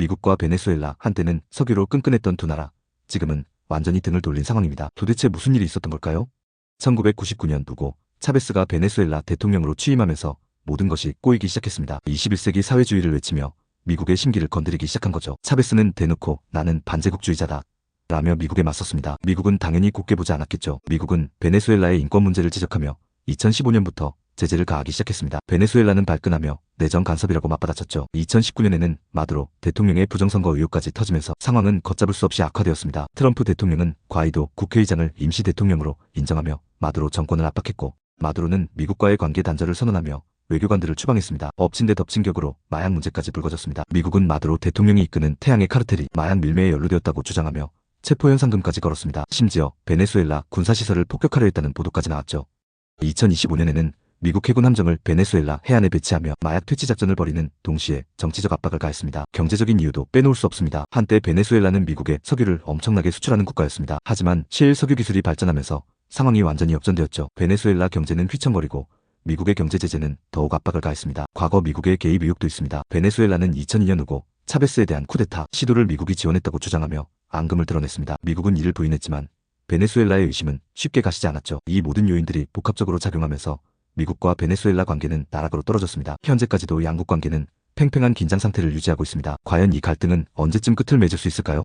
미국과 베네수엘라 한때는 석유로 끈끈했던 두 나라. 지금은 완전히 등을 돌린 상황입니다. 도대체 무슨 일이 있었던 걸까요? 1999년 누고 차베스가 베네수엘라 대통령으로 취임하면서 모든 것이 꼬이기 시작했습니다. 21세기 사회주의를 외치며 미국의 심기를 건드리기 시작한 거죠. 차베스는 대놓고 나는 반제국주의자다. 라며 미국에 맞섰습니다. 미국은 당연히 곱게 보지 않았겠죠. 미국은 베네수엘라의 인권 문제를 지적하며 2015년부터 제재를 가하기 시작했습니다. 베네수엘라는 발끈하며 내정 간섭이라고 맞받아쳤죠. 2019년에는 마두로 대통령의 부정선거 의혹까지 터지면서 상황은 걷잡을 수 없이 악화되었습니다. 트럼프 대통령은 과이도 국회의장을 임시 대통령으로 인정하며 마두로 정권을 압박했고 마두로는 미국과의 관계 단절을 선언하며 외교관들을 추방했습니다. 엎친 데 덮친 격으로 마약 문제까지 불거졌습니다. 미국은 마두로 대통령이 이끄는 태양의 카르텔이 마약 밀매에 연루되었다고 주장하며 체포현상금까지 걸었습니다. 심지어 베네수엘라 군사시설을 폭격하려 했다는 보도까지 나왔죠. 2025년에는 미국 해군 함정을 베네수엘라 해안에 배치하며 마약 퇴치 작전을 벌이는 동시에 정치적 압박을 가했습니다. 경제적인 이유도 빼놓을 수 없습니다. 한때 베네수엘라는 미국에 석유를 엄청나게 수출하는 국가였습니다. 하지만 셰일 석유 기술이 발전하면서 상황이 완전히 역전되었죠. 베네수엘라 경제는 휘청거리고 미국의 경제 제재는 더욱 압박을 가했습니다. 과거 미국의 개입 의혹도 있습니다. 베네수엘라는 2002년 후고 차베스에 대한 쿠데타 시도를 미국이 지원했다고 주장하며 앙금을 드러냈습니다. 미국은 이를 부인했지만 베네수엘라의 의심은 쉽게 가시지 않았죠. 이 모든 요인들이 복합적으로 작용하면서 미국과 베네수엘라 관계는 나락으로 떨어졌습니다. 현재까지도 양국 관계는 팽팽한 긴장 상태를 유지하고 있습니다. 과연 이 갈등은 언제쯤 끝을 맺을 수 있을까요?